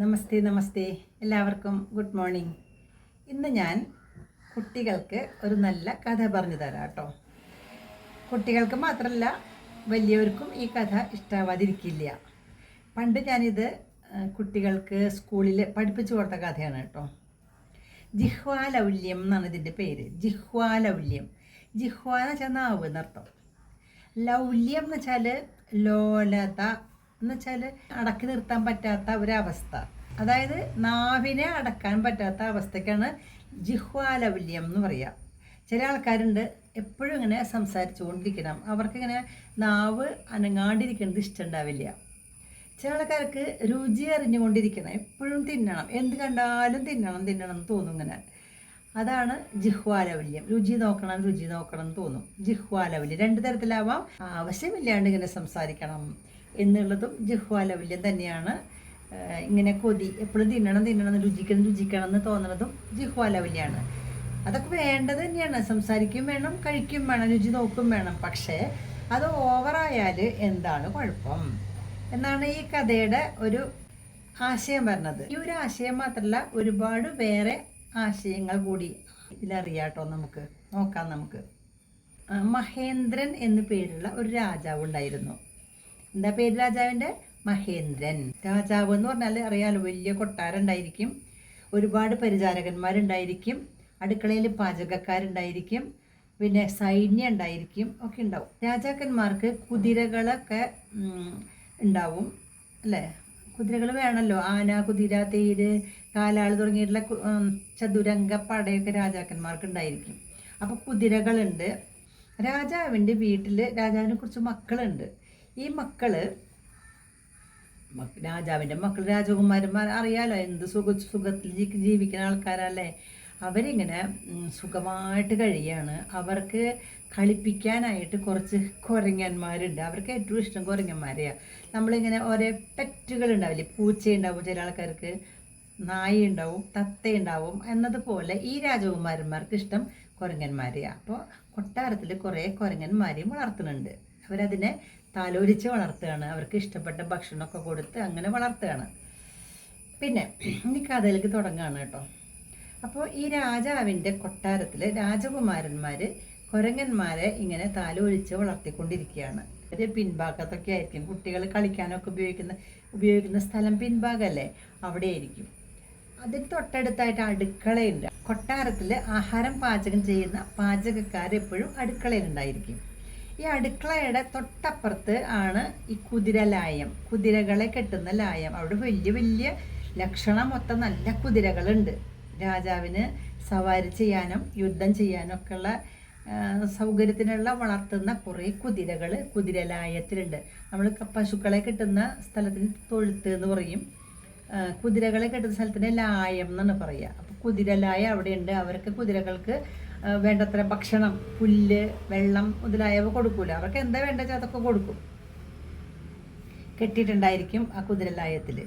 നമസ്തേ നമസ്തേ. എല്ലാവർക്കും good morning. ഇന്ന് ഞാൻ കുട്ടികൾക്ക് ഒരു നല്ല കഥ പറഞ്ഞു തരാം കേട്ടോ. കുട്ടികൾക്ക് മാത്രമല്ല വലിയവർക്കും ഈ കഥ ഇഷ്ടാവാതിരിക്കില്ല. പണ്ട് ഞാനിത് കുട്ടികൾക്ക് സ്കൂളിൽ പഠിപ്പിച്ചു കൊടുത്ത കഥയാണ് കേട്ടോ. ജിഹ്വാലൗല്യം എന്നാണ് ഇതിന്റെ പേര്. ജിഹ്വാലൗല്യം. ജിഹ്വാ എന്ന് വെച്ചാൽ നാവ് എന്നർത്ഥം. ലൗല്യം എന്ന് വെച്ചാൽ ലോലത എന്ന് വെച്ചാൽ അടക്കി നിർത്താൻ പറ്റാത്ത ഒരവസ്ഥ. അതായത് നാവിനെ അടക്കാൻ പറ്റാത്ത അവസ്ഥയ്ക്കാണ് ജിഹ്വാലവല്യം എന്ന് പറയുക ചില ആൾക്കാരുണ്ട് എപ്പോഴും ഇങ്ങനെ സംസാരിച്ചു കൊണ്ടിരിക്കണം അവർക്കിങ്ങനെ നാവ് അനങ്ങാണ്ടിരിക്കുന്നത് ഇഷ്ടമുണ്ടാവില്ല. ചില ആൾക്കാർക്ക് രുചി അറിഞ്ഞുകൊണ്ടിരിക്കണം. എപ്പോഴും തിന്നണം. എന്ത് കണ്ടാലും തിന്നണം തിന്നണം എന്ന് തോന്നും ഇങ്ങനെ. അതാണ് ജിഹ്വാലവല്യം രുചി നോക്കണം രുചി നോക്കണം എന്ന് തോന്നും. ജിഹ്വാലവല്യം രണ്ട് തരത്തിലാവാം. ആവശ്യമില്ലാണ്ട് ഇങ്ങനെ സംസാരിക്കണം. എന്നുള്ളതും ജിഹ്വാലവല്യം തന്നെയാണ്. ഇങ്ങനെ കൊതി എപ്പോഴും തിന്നണം തിന്നണം രുചിക്കണം രുചിക്കണം എന്ന് തോന്നുന്നതും ജിഹ്വാലവല്യാണ് അതൊക്കെ വേണ്ടത് തന്നെയാണ്. സംസാരിക്കും വേണം കഴിക്കും വേണം രുചി നോക്കും വേണം. പക്ഷേ അത് ഓവറായാൽ എന്താണ് കുഴപ്പം? എന്നാണ് ഈ കഥയുടെ ഒരു ആശയം പറഞ്ഞത് ഈ ഒരു ആശയം മാത്രമല്ല ഒരുപാട് വേറെ ആശയങ്ങൾ കൂടി ഇതിലറിയാട്ടോ നമുക്ക്. നോക്കാം നമുക്ക്. മഹേന്ദ്രൻ എന്നു പേരുള്ള ഒരു രാജാവ് ഉണ്ടായിരുന്നു. എന്താ പേര് രാജാവിന്റെ? മഹേന്ദ്രൻ. രാജാവ് എന്ന് പറഞ്ഞാൽ അറിയാലോ വലിയ കൊട്ടാരം ഉണ്ടായിരിക്കും ഒരുപാട് പരിചാരകന്മാരുണ്ടായിരിക്കും. അടുക്കളയിൽ പാചകക്കാരുണ്ടായിരിക്കും. പിന്നെ സൈന്യം ഉണ്ടായിരിക്കും. ഒക്കെ ഉണ്ടാവും. രാജാക്കന്മാർക്ക് കുതിരകളൊക്കെ ഉണ്ടാവും. അല്ലേ? കുതിരകൾ വേണമല്ലോ. ആന കുതിര തേര് കാലാൾ തുടങ്ങിയിട്ടുള്ള ചതുരംഗ പടയൊക്കെ രാജാക്കന്മാർക്ക് ഉണ്ടായിരിക്കും. അപ്പോൾ കുതിരകളുണ്ട്. രാജാവിന്റെ വീട്ടിൽ രാജാവിനെ കുറിച്ച് മക്കളുണ്ട്. ഈ മക്കൾ മക്ക- രാജാവിന്റെ മക്കൾ രാജകുമാരന്മാർ അറിയാലോ എന്ത് സുഖ സുഖത്തിൽ ജീവിക്കുന്ന ആൾക്കാരല്ലേ? അവരിങ്ങനെ സുഖമായിട്ട് കഴിയാണ്. അവർക്ക് കളിപ്പിക്കാനായിട്ട് കുറച്ച് കുരങ്ങന്മാരുണ്ട്. അവർക്ക് ഏറ്റവും ഇഷ്ടം കുരങ്ങന്മാരെയാണ് നമ്മളിങ്ങനെ ഓരോ പെറ്റുകൾ ഉണ്ടാവില്ലേ? പൂച്ച ഉണ്ടാവും ചില ആൾക്കാർക്ക് നായി ഉണ്ടാവും തത്ത ഉണ്ടാവും എന്നതുപോലെ ഈ രാജകുമാരന്മാർക്ക് ഇഷ്ടം കുരങ്ങന്മാരെയാണ് അപ്പോൾ കൊട്ടാരത്തിൽ കുറേ കുരങ്ങന്മാരെയും വളർത്തുന്നുണ്ട്. അവരതിനെ താലോലിച്ച് വളർത്തുകയാണ്. അവർക്ക് ഇഷ്ടപ്പെട്ട ഭക്ഷണമൊക്കെ കൊടുത്ത് അങ്ങനെ വളർത്തുകയാണ്. പിന്നെ ഇനി കഥയിലേക്ക് തുടങ്ങുകയാണ് കേട്ടോ. അപ്പോൾ ഈ രാജാവിന്റെ കൊട്ടാരത്തിൽ രാജകുമാരന്മാർ കുരങ്ങന്മാരെ ഇങ്ങനെ താലോലിച്ച് വളർത്തിക്കൊണ്ടിരിക്കുകയാണ്. അത് പിൻഭാഗത്തൊക്കെ ആയിരിക്കും. കുട്ടികൾ കളിക്കാനൊക്കെ ഉപയോഗിക്കുന്ന ഉപയോഗിക്കുന്ന സ്ഥലം പിൻഭാഗമല്ലേ അവിടെ ആയിരിക്കും അതിന് തൊട്ടടുത്തായിട്ട് അടുക്കളയുണ്ട്. കൊട്ടാരത്തിൽ ആഹാരം പാചകം ചെയ്യുന്ന പാചകക്കാരെപ്പോഴും അടുക്കളയിലുണ്ടായിരിക്കും. ഈ അടുക്കളയുടെ തൊട്ടപ്പുറത്ത് ആണ് ഈ കുതിരലായം കുതിരകളെ കെട്ടുന്ന ലായം. അവിടെ വലിയ വലിയ ലക്ഷണം മൊത്തം നല്ല കുതിരകളുണ്ട്. രാജാവിന് സവാരി ചെയ്യാനും യുദ്ധം ചെയ്യാനും ഒക്കെയുള്ള സൗകര്യത്തിനുള്ള വളർത്തുന്ന കുറേ കുതിരകൾ കുതിരലായത്തിലുണ്ട് നമ്മൾ പശുക്കളെ കിട്ടുന്ന സ്ഥലത്തിന് തൊഴുത്ത് എന്ന് പറയും. കുതിരകളെ കിട്ടുന്ന സ്ഥലത്തിന് ലായം എന്നാണ് പറയുക. അപ്പോൾ കുതിരലായ അവിടെയുണ്ട്. അവർക്ക് കുതിരകൾക്ക് വേണ്ടത്ര ഭക്ഷണം പുല്ല് വെള്ളം മുതലായവ കൊടുക്കൂല. അവർക്ക് എന്താ വേണ്ടത് അതൊക്കെ കൊടുക്കും. കെട്ടിയിട്ടുണ്ടായിരിക്കും ആ കുതിരലായത്തിൽ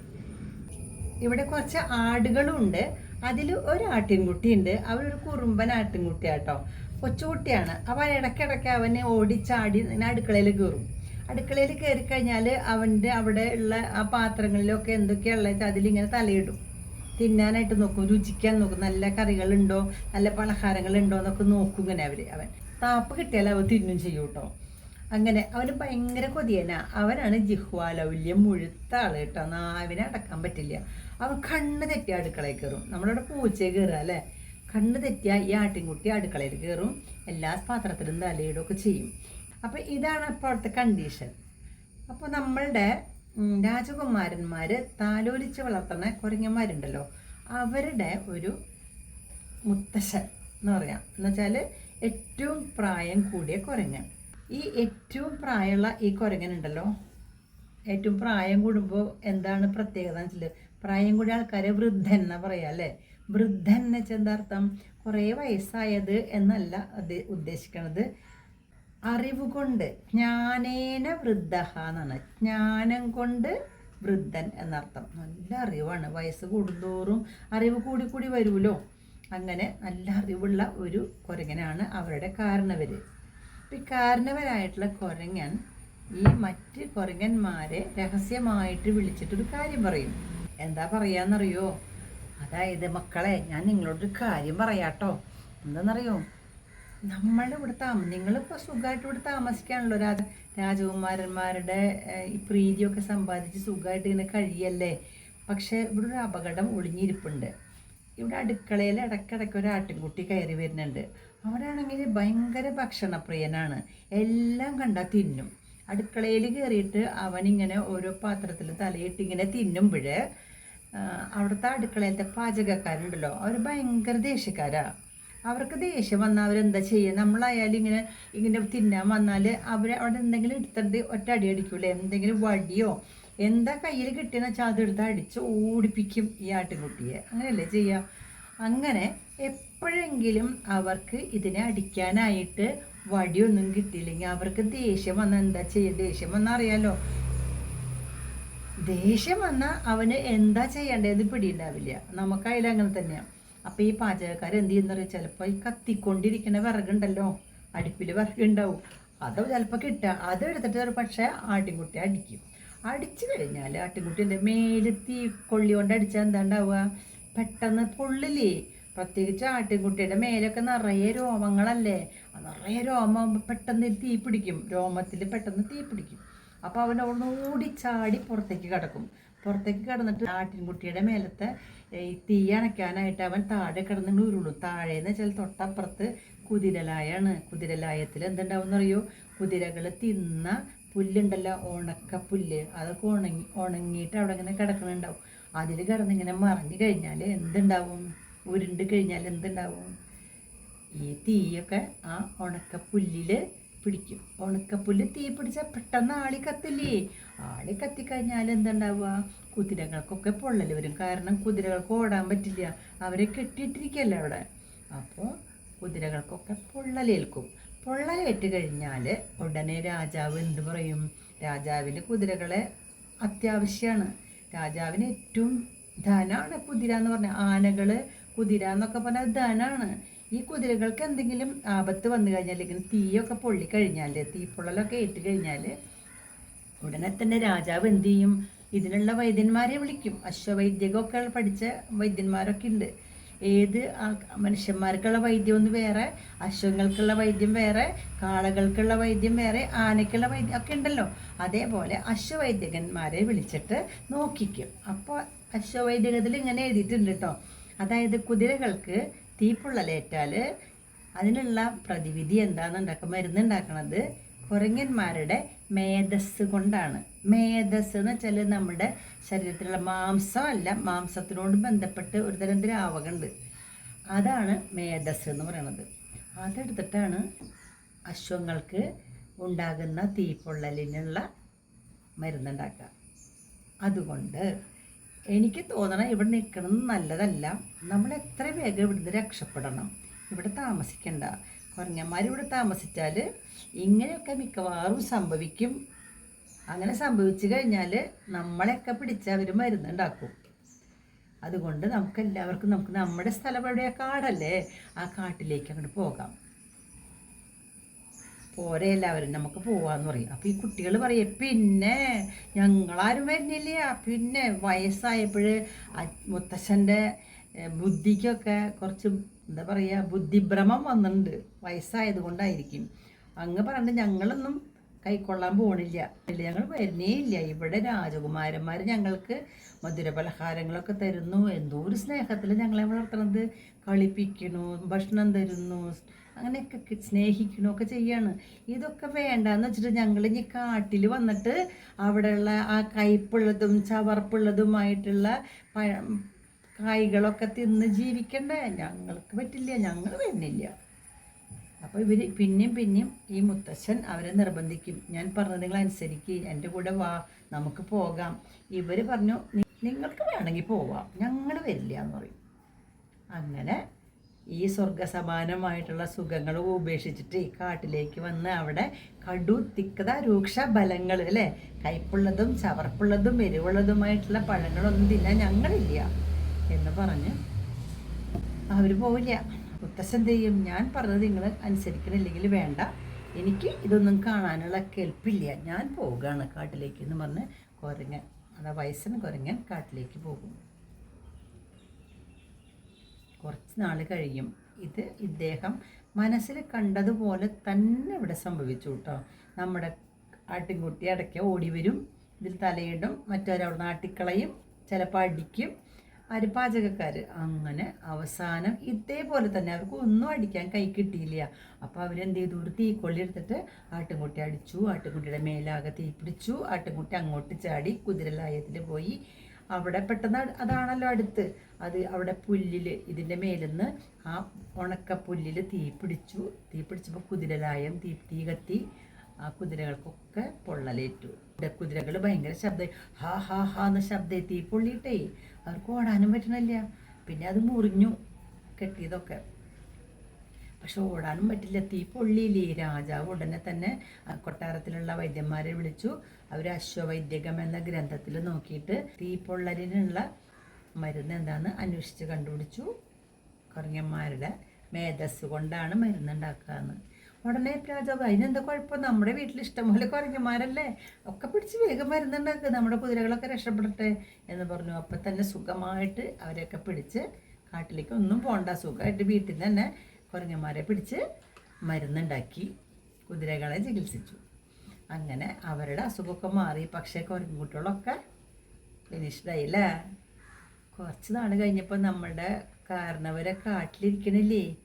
ഇവിടെ കുറച്ച് ആടുകളുണ്ട്. അതിൽ ഒരു ആട്ടിൻകുട്ടി ഉണ്ട് അവരൊരു കുറുമ്പൻ ആട്ടിൻകുട്ടിയാട്ടോ. കൊച്ചുകുട്ടിയാണ്. അവൻ ഇടയ്ക്കിടയ്ക്ക് അവന് ഓടിച്ചാടി ഇങ്ങനെ അടുക്കളയിൽ കയറും അടുക്കളയിൽ കയറി കഴിഞ്ഞാൽ അവന്റെ അവിടെ ഉള്ള ആ പാത്രങ്ങളിലൊക്കെ എന്തൊക്കെയാണുള്ളത് വെച്ചാൽ അതിലിങ്ങനെ തലയിടും. തിന്നാനായിട്ട് നോക്കും രുചിക്കാൻ നോക്കും. നല്ല കറികളുണ്ടോ നല്ല പലഹാരങ്ങളുണ്ടോ എന്നൊക്കെ നോക്കും ഇങ്ങനെ അവർ അവൻ താപ്പ് കിട്ടിയാൽ അവർ തിന്നും ചെയ്യും കേട്ടോ. അങ്ങനെ അവന് ഭയങ്കര കൊതിയന. അവനാണ് ജിഹ്വാലൗല്യം മുഴുത്ത ആൾ കേട്ടോ. നാവിനെ അടക്കാൻ പറ്റില്ല. അവൻ കണ്ണ് തെറ്റിയ അടുക്കളയിൽ കയറും നമ്മളിവിടെ പൂച്ചയെ കയറുക അല്ലേ? കണ്ണ് തെറ്റിയ ഈ ആട്ടിൻകുട്ടി അടുക്കളയിൽ കയറും എല്ലാ പാത്രത്തിലും തലയിടും ഒക്കെ ചെയ്യും. അപ്പോൾ ഇതാണ് ഇപ്പോഴത്തെ കണ്ടീഷൻ അപ്പോൾ നമ്മളുടെ രാജകുമാരന്മാർ താലോലിച്ച് വളർത്തുന്ന കുരങ്ങന്മാരുണ്ടല്ലോ. അവരുടെ ഒരു മുത്തശ്ശൻ എന്ന് പറയാം. എന്നുവെച്ചാൽ ഏറ്റവും പ്രായം കൂടിയ കുരങ്ങൻ. ഈ ഏറ്റവും പ്രായമുള്ള ഈ കുരങ്ങനുണ്ടല്ലോ. ഏറ്റവും പ്രായം കൂടുമ്പോൾ എന്താണ് പ്രത്യേകത എന്ന് വെച്ചാൽ പ്രായം കൂടിയ ആൾക്കാരെ വൃദ്ധൻ എന്ന് പറയാം അല്ലേ? വൃദ്ധൻ എന്ന് വെച്ചാൽ എന്താ അർത്ഥം? കുറേ വയസ്സായത് എന്നല്ല അത് ഉദ്ദേശിക്കണത്. അറിവ് കൊണ്ട് ജ്ഞാനേന വൃദ്ധ എന്നാണ്. ജ്ഞാനം കൊണ്ട് വൃദ്ധൻ എന്നർത്ഥം. നല്ല അറിവാണ്. വയസ്സ് കൂടുന്തോറും അറിവ് കൂടി കൂടി വരുമല്ലോ. അങ്ങനെ നല്ല അറിവുള്ള ഒരു കുരങ്ങനാണ് അവരുടെ കാരണവർ ഈ കാരണവരായിട്ടുള്ള കുരങ്ങൻ ഈ മറ്റ് കുരങ്ങന്മാരെ രഹസ്യമായിട്ട് വിളിച്ചിട്ടൊരു കാര്യം പറയും. എന്താ പറയാന്നറിയോ? അതായത് മക്കളെ ഞാൻ നിങ്ങളോടൊരു കാര്യം പറയാട്ടോ. എന്താണെന്നറിയോ നമ്മളുടെ ഇവിടെ താമ നിങ്ങളിപ്പോൾ സുഖമായിട്ട് ഇവിടെ താമസിക്കാണല്ലോ. രാജ രാജകുമാരന്മാരുടെ ഈ പ്രീതിയൊക്കെ സമ്പാദിച്ച് സുഖമായിട്ട് ഇങ്ങനെ കഴിയല്ലേ? പക്ഷേ ഇവിടെ ഒരു അപകടം ഒളിഞ്ഞിരിപ്പുണ്ട്. ഇവിടെ അടുക്കളയിൽ ഇടയ്ക്കിടയ്ക്ക് ഒരു ആട്ടിൻകുട്ടി കയറി വരുന്നുണ്ട്. അവരാണെങ്കിൽ ഭയങ്കര ഭക്ഷണപ്രിയനാണ്. എല്ലാം കണ്ടാൽ തിന്നും. അടുക്കളയിൽ കയറിയിട്ട് അവനിങ്ങനെ ഓരോ പാത്രത്തിൽ തലയിട്ട് ഇങ്ങനെ തിന്നുമ്പോൾ അവിടുത്തെ അടുക്കളയിലത്തെ പാചകക്കാരുണ്ടല്ലോ. അവർ ഭയങ്കര ദേഷ്യക്കാരാ. അവർക്ക് ദേഷ്യം വന്നാൽ അവരെന്താ ചെയ്യുക നമ്മളായാലും ഇങ്ങനെ ഇങ്ങനെ തിന്നാൻ വന്നാൽ അവർ അവിടെ എന്തെങ്കിലും എടുത്തിട്ട് ഒറ്റ അടി അടിക്കൂലേ? എന്തെങ്കിലും വടിയോ? എന്താ കയ്യിൽ കിട്ടിയെന്ന് വെച്ചാൽ അതെടുത്ത് അടിച്ച് ഓടിപ്പിക്കും ഈ ആട്ടിൻകുട്ടിയെ അങ്ങനെയല്ലേ ചെയ്യുക അങ്ങനെ എപ്പോഴെങ്കിലും അവർക്ക് ഇതിനെ അടിക്കാനായിട്ട് വടിയൊന്നും കിട്ടിയില്ലെങ്കിൽ അവർക്ക് ദേഷ്യം വന്നാൽ എന്താ ചെയ്യുക ദേഷ്യം വന്നാൽ അറിയാലോ. ദേഷ്യം വന്നാൽ അവന് എന്താ ചെയ്യേണ്ടത് പിടിയുണ്ടാവില്ല. നമുക്കതിൽ അങ്ങനെ തന്നെയാണ് അപ്പോൾ ഈ പാചകക്കാർ എന്ത് ചെയ്യുന്ന ചിലപ്പോൾ ഈ കത്തിക്കൊണ്ടിരിക്കുന്ന വിറകുണ്ടല്ലോ. അടുപ്പിൽ വിറകുണ്ടാവും. അത് ചിലപ്പോൾ കിട്ടുക. അത് എടുത്തിട്ട് ഒരു പക്ഷേ ആട്ടിൻകുട്ടി അടിക്കും. അടിച്ചു കഴിഞ്ഞാൽ ആട്ടിൻകുട്ടിന്റെ മേലെത്തി കൊള്ളി കൊണ്ട് അടിച്ചാൽ എന്താ ഉണ്ടാവുക പെട്ടെന്ന് പൊള്ളില്ലേ? പ്രത്യേകിച്ച് ആട്ടിൻകുട്ടിയുടെ മേലൊക്കെ നിറയെ രോമങ്ങളല്ലേ? ആ നിറയെ രോമം പെട്ടെന്ന് തീ പിടിക്കും. രോമത്തിൽ പെട്ടെന്ന് തീ പിടിക്കും. അപ്പോൾ അവൻ അവിടെ ഓടി ചാടി പുറത്തേക്ക് കിടക്കും. പുറത്തേക്ക് കിടന്നിട്ട് ആട്ടിൻകുട്ടിയുടെ മേലത്തെ ഈ തീ അണയ്ക്കാനായിട്ട് അവൻ താഴെ കിടന്നിട്ട് ഉരുളും. താഴേന്ന് വെച്ചാൽ തൊട്ടപ്പുറത്ത് കുതിരലായാണ്. കുതിരലായത്തിൽ എന്തുണ്ടാവും അറിയോ കുതിരകൾ തിന്ന പുല്ലുണ്ടല്ലോ ഉണക്ക പുല്ല് അതൊക്കെ ഉണങ്ങി ഉണങ്ങിയിട്ട് അവിടെ ഇങ്ങനെ കിടക്കണുണ്ടാവും. അതിൽ കിടന്നിങ്ങനെ മറിഞ്ഞു കഴിഞ്ഞാൽ എന്തുണ്ടാവും? ഉരുണ്ട് കഴിഞ്ഞാൽ എന്തുണ്ടാവും? ഈ തീയൊക്കെ ആ ഉണക്കപ്പുല്ലിൽ പിടിക്കും. ഉണക്കപ്പുല്ല് തീ പിടിച്ചാൽ പെട്ടെന്ന് ആളി കത്തില്ലേ? ആളി കത്തിക്കഴിഞ്ഞാൽ എന്തുണ്ടാവുക? കുതിരകൾക്കൊക്കെ പൊള്ളൽ വരും. കാരണം കുതിരകൾക്ക് ഓടാൻ പറ്റില്ല. അവരെ കെട്ടിയിട്ടിരിക്കല്ലേ അവിടെ. അപ്പോൾ കുതിരകൾക്കൊക്കെ പൊള്ളലേൽക്കും. പൊള്ളലേറ്റ് കഴിഞ്ഞാൽ ഉടനെ രാജാവ് എന്ത് പറയും? രാജാവിന് കുതിരകളെ അത്യാവശ്യമാണ് രാജാവിന് ഏറ്റവും ധനമാണ് കുതിര എന്ന് പറഞ്ഞാൽ ആനകൾ കുതിര എന്നൊക്കെ പറഞ്ഞാൽ ധനാണ്. ഈ കുതിരകൾക്ക് എന്തെങ്കിലും ആപത്ത് വന്നു കഴിഞ്ഞാൽ അല്ലെങ്കിൽ തീയൊക്കെ പൊള്ളി കഴിഞ്ഞാൽ തീപ്പൊള്ളലൊക്കെ ഏറ്റ് കഴിഞ്ഞാൽ ഉടനെ തന്നെ രാജാവ് എന്ത് ചെയ്യും? ഇതിനുള്ള വൈദ്യന്മാരെ വിളിക്കും. അശ്വവൈദ്യകൊക്കെ പഠിച്ച വൈദ്യന്മാരൊക്കെ ഉണ്ട്. ഏത് മനുഷ്യന്മാർക്കുള്ള വൈദ്യം ഒന്ന് വേറെ അശ്വങ്ങൾക്കുള്ള വൈദ്യം വേറെ കാളകൾക്കുള്ള വൈദ്യം വേറെ ആനയ്ക്കുള്ള വൈദ്യം ഒക്കെ ഉണ്ടല്ലോ. അതേപോലെ അശ്വവൈദ്യകന്മാരെ വിളിച്ചിട്ട് നോക്കിക്കും. അപ്പോൾ അശ്വവൈദ്യകത്തിൽ ഇങ്ങനെ എഴുതിയിട്ടുണ്ട് കേട്ടോ അതായത് കുതിരകൾക്ക് തീപ്പൊള്ളലേറ്റാൽ അതിനുള്ള പ്രതിവിധി എന്താണെന്നുണ്ടാക്കുക മരുന്നുണ്ടാക്കണത് കുരങ്ങന്മാരുടെ മേധസ് കൊണ്ടാണ്. മേധസ് എന്ന് വെച്ചാൽ നമ്മുടെ ശരീരത്തിലുള്ള മാംസമല്ല മാംസത്തിനോട് ബന്ധപ്പെട്ട് ഒരു തരം ദ്രാവകമുണ്ട് അതാണ് മേധസ് എന്ന് പറയുന്നത് അതെടുത്തിട്ടാണ് അശ്വങ്ങൾക്ക് ഉണ്ടാകുന്ന തീപ്പൊള്ളലിനുള്ള മരുന്നുണ്ടാക്കുക അതുകൊണ്ട് എനിക്ക് തോന്നണം ഇവിടെ നിൽക്കണം നല്ലതല്ല. നമ്മൾ എത്ര വേഗം ഇവിടുന്ന് രക്ഷപ്പെടണം. ഇവിടെ താമസിക്കണ്ട. കുരങ്ങന്മാർ ഇവിടെ താമസിച്ചാൽ ഇങ്ങനെയൊക്കെ മിക്കവാറും സംഭവിക്കും. അങ്ങനെ സംഭവിച്ചു കഴിഞ്ഞാൽ നമ്മളെയൊക്കെ പിടിച്ച് അവർ മരുന്നുണ്ടാക്കും. അതുകൊണ്ട് നമുക്ക് എല്ലാവർക്കും നമുക്ക് നമ്മുടെ സ്ഥലം എവിടെയാ കാടല്ലേ ആ കാട്ടിലേക്ക് അങ്ങോട്ട് പോകാം. പോരെ നമുക്ക് പോവാന്ന് പറയും. അപ്പോൾ ഈ കുട്ടികൾ പറയും പിന്നെ ഞങ്ങളാരും വരുന്നില്ല. പിന്നെ വയസ്സായപ്പോൾ മുത്തശ്ശന്റെ ബുദ്ധിക്കൊക്കെ കുറച്ച് എന്താ പറയുക ബുദ്ധിഭ്രമം വന്നിട്ടുണ്ട്. വയസ്സായത് കൊണ്ടായിരിക്കും അങ്ങ് പറഞ്ഞിട്ട് ഞങ്ങളൊന്നും കൈക്കൊള്ളാൻ പോണില്ല. ഇല്ല ഞങ്ങൾ വരുന്നേ ഇല്ല. ഇവിടെ രാജകുമാരന്മാർ ഞങ്ങൾക്ക് മധുരപലഹാരങ്ങളൊക്കെ തരുന്നു. എന്തോ ഒരു സ്നേഹത്തിൽ ഞങ്ങളെ വളർത്തുന്നത്. കളിപ്പിക്കുന്നു ഭക്ഷണം തരുന്നു അങ്ങനെയൊക്കെ സ്നേഹിക്കണമൊക്കെ ചെയ്യാണ്. ഇതൊക്കെ വേണ്ടാന്ന് വെച്ചിട്ട് ഞങ്ങൾ ഇനി കാട്ടിൽ വന്നിട്ട് അവിടെയുള്ള ആ കയ്പുള്ളതും ചവർപ്പുള്ളതുമായിട്ടുള്ള കായ്കളൊക്കെ തിന്ന് ജീവിക്കണ്ടേ? ഞങ്ങൾക്ക് പറ്റില്ല. ഞങ്ങൾ വരുന്നില്ല. അപ്പോൾ ഇവർ പിന്നെയും പിന്നെയും ഈ മുത്തശ്ശൻ അവരെ നിർബന്ധിക്കും. ഞാൻ പറഞ്ഞത് നിങ്ങൾ അനുസരിക്കുക എന്റെ കൂടെ വാ. നമുക്ക് പോകാം. ഇവർ പറഞ്ഞു നിങ്ങൾക്ക് വേണമെങ്കിൽ പോവാം. ഞങ്ങൾ വരില്ല എന്ന് പറയും. അങ്ങനെ ഈ സ്വർഗസമാനമായിട്ടുള്ള സുഖങ്ങൾ ഉപേക്ഷിച്ചിട്ട് കാട്ടിലേക്ക് വന്ന് അവിടെ കടു തിക്കത രൂക്ഷ ബലങ്ങൾ അല്ലേ? കയ്പുള്ളതും ചവർപ്പുള്ളതും എരിവുള്ളതുമായിട്ടുള്ള പഴങ്ങളൊന്നും തിന്നാൻ ഞങ്ങളില്ല എന്ന് പറഞ്ഞ് അവർ പോവില്ല. മുത്തശ്ശൻ ചെയ്യും? ഞാൻ പറഞ്ഞത് നിങ്ങൾ അനുസരിക്കണില്ലെങ്കിൽ വേണ്ട. എനിക്ക് ഇതൊന്നും കാണാനുള്ള കേൾപ്പില്ല ഞാൻ പോവുകയാണ് കാട്ടിലേക്ക് എന്ന് പറഞ്ഞ് കുരങ്ങൻ അതാ വയസ്സൻ കുരങ്ങൻ കാട്ടിലേക്ക് പോകും. കുറച്ച് നാൾ കഴിയും. ഇത് ഇദ്ദേഹം മനസ്സിൽ കണ്ടതുപോലെ തന്നെ ഇവിടെ സംഭവിച്ചു കേട്ടോ നമ്മുടെ ആട്ടിൻകുട്ടി അടയ്ക്ക ഓടി വരും. ഇതിൽ തലയിടും. മറ്റൊരവിടെ നാട്ടിക്കളയും ചിലപ്പോൾ അടിക്കും. ആര് പാചകക്കാർ അങ്ങനെ അവസാനം ഇതേപോലെ തന്നെ അവർക്ക് ഒന്നും അടിക്കാൻ കൈ കിട്ടിയില്ല. അപ്പോൾ അവരെന്ത് ചെയ്തു? ഒരു തീക്കൊള്ളി എടുത്തിട്ട് ആട്ടിൻകുട്ടി അടിച്ചു. ആട്ടിൻകുട്ടിയുടെ മേലാകെ തീ പിടിച്ചു. ആട്ടിൻകുട്ടി അങ്ങോട്ട് ചാടി കുതിരലായത്തിൽ പോയി. അവിടെ പെട്ടെന്ന് അതാണല്ലോ അടുത്ത്. അത് അവിടെ പുല്ലിൽ ഇതിന്റെ മേലിന്ന് ആ ഉണക്ക പുല്ലിൽ തീ പിടിച്ചു. തീ പിടിച്ചപ്പോൾ കുതിരലായം തീ തീ കത്തി. ആ കുതിരകൾക്കൊക്കെ പൊള്ളലേറ്റു. കുതിരകൾ ഭയങ്കര ശബ്ദം ഹാ ഹാ ഹാ എന്ന ശബ്ദം തീ പൊള്ളിയിട്ടേ. അവർക്ക് ഓടാനും പറ്റണില്ല. പിന്നെ അത് മുറിഞ്ഞു കെട്ടിയതൊക്കെ. പക്ഷെ ഓടാനും പറ്റില്ല. തീ പൊള്ളിയില്ലേ? രാജാവ് ഉടനെ തന്നെ കൊട്ടാരത്തിലുള്ള വൈദ്യന്മാരെ വിളിച്ചു. അവർ അശ്വവൈദ്യകം എന്ന ഗ്രന്ഥത്തിൽ നോക്കിയിട്ട് തീ പൊള്ളലിനുള്ള മരുന്ന് എന്താണെന്ന് അന്വേഷിച്ച് കണ്ടുപിടിച്ചു. കറങ്ങന്മാരുടെ മേധസ് കൊണ്ടാണ് മരുന്നുണ്ടാക്കുകയെന്ന് ഉടനെ രാജാവ് അതിനെന്താ കുഴപ്പം? നമ്മുടെ വീട്ടിൽ ഇഷ്ടംപോലെ കുറഞ്ഞമാരല്ലേ ഒക്കെ പിടിച്ച് വേഗം മരുന്നുണ്ടാക്കുക നമ്മുടെ കുതിരകളൊക്കെ രക്ഷപ്പെടട്ടെ എന്ന് പറഞ്ഞു. അപ്പം തന്നെ സുഖമായിട്ട് അവരെയൊക്കെ പിടിച്ച് കാട്ടിലേക്ക് ഒന്നും പോണ്ട. സുഖമായിട്ട് വീട്ടിൽ നിന്ന് തന്നെ കുറഞ്ഞന്മാരെ പിടിച്ച് മരുന്നുണ്ടാക്കി കുതിരകളെ ചികിത്സിച്ചു. അങ്ങനെ അവരുടെ അസുഖമൊക്കെ മാറി. പക്ഷേ കുരങ്ങുകുട്ടികളൊക്കെ ഫിനിഷ്ഡായി അല്ലേ? കുറച്ച് നാൾ കഴിഞ്ഞപ്പോൾ നമ്മളുടെ കാരണവരെ കാട്ടിലിരിക്കണില്ലേ?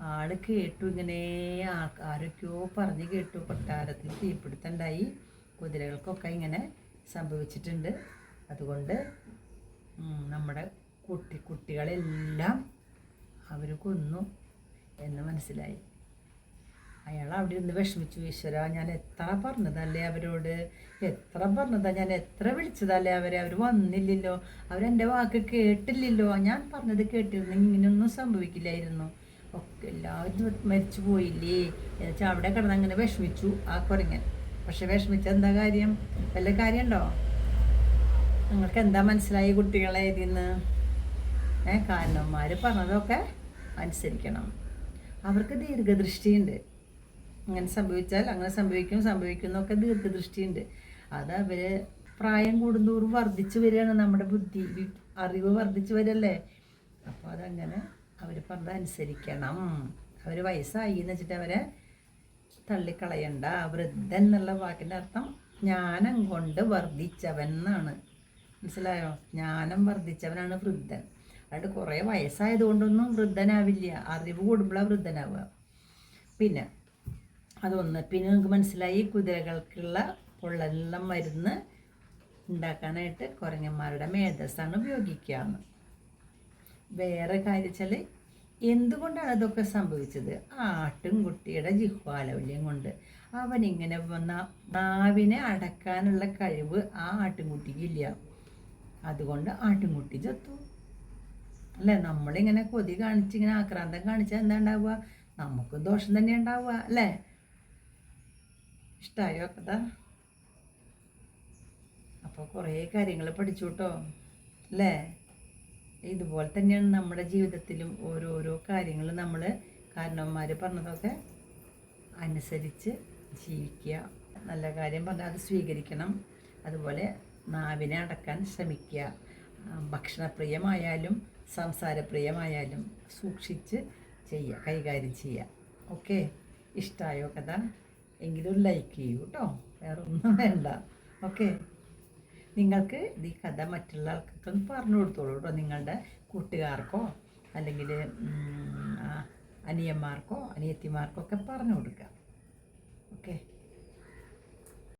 ആൾ കേട്ടു ഇങ്ങനെ ആരൊക്കെയോ പറഞ്ഞ് കേട്ടു. കൊട്ടാരത്തിൽ തീപിടുത്തുണ്ടായി. കുതിരകൾക്കൊക്കെ ഇങ്ങനെ സംഭവിച്ചിട്ടുണ്ട്. അതുകൊണ്ട് നമ്മുടെ കുട്ടി കുട്ടികളെല്ലാം അവർ കൊന്നു എന്ന് മനസ്സിലായി. അയാൾ അവിടെ ഇരുന്ന് വിഷമിച്ചു ഈശ്വര ഞാൻ എത്ര പറഞ്ഞതല്ലേ അവരോട്? എത്ര പറഞ്ഞതാ? ഞാൻ എത്ര വിളിച്ചതല്ലേ അവരെ? അവർ വന്നില്ലല്ലോ. അവരെന്റെ വാക്ക് കേട്ടില്ലല്ലോ. ഞാൻ പറഞ്ഞത് കേട്ടിരുന്നു ഇങ്ങനെയൊന്നും സംഭവിക്കില്ലായിരുന്നു. ഒക്കെ എല്ലാവരും മരിച്ചു പോയില്ലേ? എന്നുവെച്ചാൽ അവിടെ കിടന്ന് അങ്ങനെ വിഷമിച്ചു ആ കുരങ്ങൻ. പക്ഷെ വിഷമിച്ച എന്താ കാര്യം? വല്ല കാര്യമുണ്ടോ? നിങ്ങൾക്ക് എന്താ മനസ്സിലായി കുട്ടികളെ ഇതിന്ന്? ഏഹ് കാരണവന്മാർ പറഞ്ഞതൊക്കെ അനുസരിക്കണം. അവർക്ക് ദീർഘദൃഷ്ടിയുണ്ട്. അങ്ങനെ സംഭവിച്ചാൽ അങ്ങനെ സംഭവിക്കും സംഭവിക്കുന്നൊക്കെ ദീർഘദൃഷ്ടിയുണ്ട്. അത് അവർ പ്രായം കൂടുന്തോറും വർദ്ധിച്ചു വരികയാണ് നമ്മുടെ ബുദ്ധി അറിവ് വർദ്ധിച്ചു വരല്ലേ? അപ്പോൾ അതങ്ങനെ അവർ പറഞ്ഞത് അനുസരിക്കണം. അവർ വയസ്സായി എന്ന് വെച്ചിട്ട് അവരെ തള്ളിക്കളയണ്ട. വൃദ്ധൻ എന്നുള്ള വാക്കിന്റെ അർത്ഥം ജ്ഞാനം കൊണ്ട് വർദ്ധിച്ചവൻ എന്നാണ് മനസ്സിലായോ? ജ്ഞാനം വർദ്ധിച്ചവനാണ് വൃദ്ധൻ. അതുകൊണ്ട് കുറേ വയസ്സായതുകൊണ്ടൊന്നും വൃദ്ധനാവില്ല. അറിവ് കൂടുമ്പോഴാണ് വൃദ്ധനാവുക. പിന്നെ അതൊന്ന്. പിന്നെ നിങ്ങൾക്ക് മനസ്സിലായി കുതിരകൾക്കുള്ള പൊള്ളെല്ലാം മരുന്ന് ഉണ്ടാക്കാനായിട്ട് കുരങ്ങന്മാരുടെ മേധസ്സാണ് ഉപയോഗിക്കുക. വേറെ കാര്യം വെച്ചാൽ എന്തുകൊണ്ടാണ് അതൊക്കെ സംഭവിച്ചത്? ആട്ടിൻകുട്ടിയുടെ ജിഹ്വാലവല്യം കൊണ്ട്. അവനിങ്ങനെ വന്ന നാവിനെ അടക്കാനുള്ള കഴിവ് ആ ആട്ടിൻകുട്ടിക്കില്ല അതുകൊണ്ട് ആട്ടിൻകുട്ടി ചത്തു. അല്ലേ? നമ്മളിങ്ങനെ കൊതി കാണിച്ച് ഇങ്ങനെ ആക്രാന്തം കാണിച്ചാൽ എന്താ ഉണ്ടാവുക? നമുക്കും ദോഷം തന്നെ ഉണ്ടാവുക. അല്ലേ? ഇഷ്ടമായോ കഥ? അപ്പോൾ കുറേ കാര്യങ്ങൾ പഠിച്ചു കേട്ടോ അല്ലേ? ഇതുപോലെ തന്നെയാണ് നമ്മുടെ ജീവിതത്തിലും ഓരോരോ കാര്യങ്ങൾ നമ്മൾ കാരണവന്മാർ പറഞ്ഞതൊക്കെ അനുസരിച്ച് ജീവിക്കുക. നല്ല കാര്യം പറഞ്ഞാൽ അത് സ്വീകരിക്കണം. അതുപോലെ നാവിനെ അടക്കാൻ ശ്രമിക്കുക. ഭക്ഷണപ്രിയമായാലും സംസാരപ്രിയമായാലും സൂക്ഷിച്ച് ചെയ്യുക കൈകാര്യം ചെയ്യുക. ഓക്കെ? ഇഷ്ടമായോ കഥ? എങ്കിലും ലൈക്ക് ചെയ്യൂ കേട്ടോ വേറെ ഒന്നും വേണ്ട. ഓക്കെ നിങ്ങൾക്ക് ഈ കഥ മറ്റുള്ള ആൾക്കൊക്കെ പറഞ്ഞു കൊടുത്തോളൂ കേട്ടോ നിങ്ങളുടെ കൂട്ടുകാർക്കോ അല്ലെങ്കിൽ അനിയന്മാർക്കോ അനിയത്തിമാർക്കോ ഒക്കെ പറഞ്ഞു കൊടുക്കുക